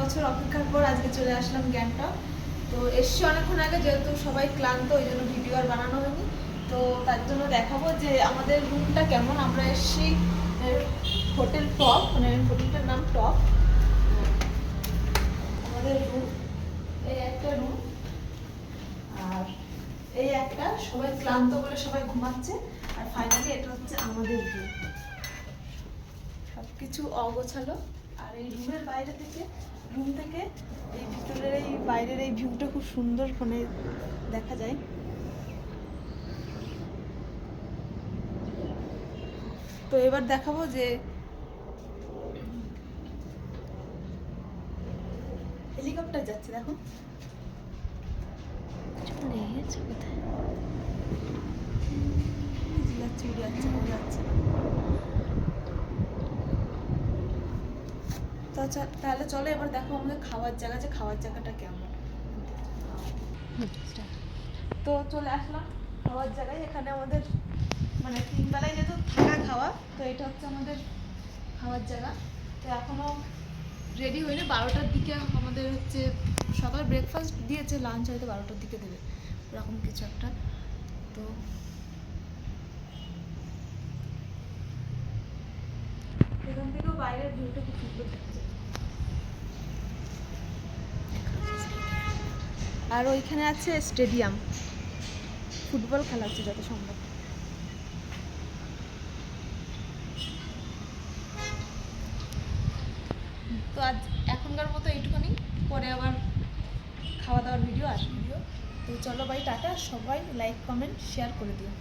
বছর অপেক্ষার পর আজকে চলে আসলাম গ্যাংটক। তো এসছি অনেকক্ষণ আগে, যেহেতু সবাই ক্লান্ত, ওই জন্য ভিডিও আর বানানো হয়নি। তো তার জন্য দেখাবো যে আমাদের রুমটা কেমন। আমরা এসছি হোটেল টপ মানে হোটেলটার নাম টপ আমাদের রুম এই একটা রুম আর এই একটা, সবাই ক্লান্ত বলে সবাই ঘুমাচ্ছে। আর ফাইনালি এটা হচ্ছে আমাদের রুম সবকিছু অগোছালো। আর এই রুমের বাইরে থেকে রুম থেকে এই ভিতরের এই বাইরের এই ভিউটা খুব সুন্দর ফোনে দেখা যায়। তো এবার দেখাবো যে হেলিকপ্টার যাচ্ছে দেখো। যাচ্ছে উড়ে যাচ্ছে উড়ে যাচ্ছে। তাহলে চলো এবার দেখো আমাদের খাওয়ার জায়গা যে খাওয়ার জায়গাটা কেমন। তো চলে আসলাম খাওয়ার জায়গায়। এখানে আমাদের মানে তিন বেলায় যেহেতু থাকা খাওয়া, তো এটা হচ্ছে আমাদের খাওয়ার জায়গা। তো এখনও রেডি হয়নি। বারোটার দিকে আমাদের হচ্ছে সকাল ব্রেকফাস্ট দিয়েছে লাঞ্চ হয়তো বারোটার দিকে দেবে এরকম কিছু একটা। তো এখান থেকেও বাইরের ভিউটা খুব সুন্দর দেখা যায় আর ওইখানে আছে স্টেডিয়াম। ফুটবল খেলা হচ্ছে যত সম্ভব। তো আজ এখনকার মতো এইটুখানি। পরে আবার খাওয়া দাওয়ার ভিডিও আসবে। তো চলো ভাই, টাটা। সবাই লাইক কমেন্ট শেয়ার করে দিও।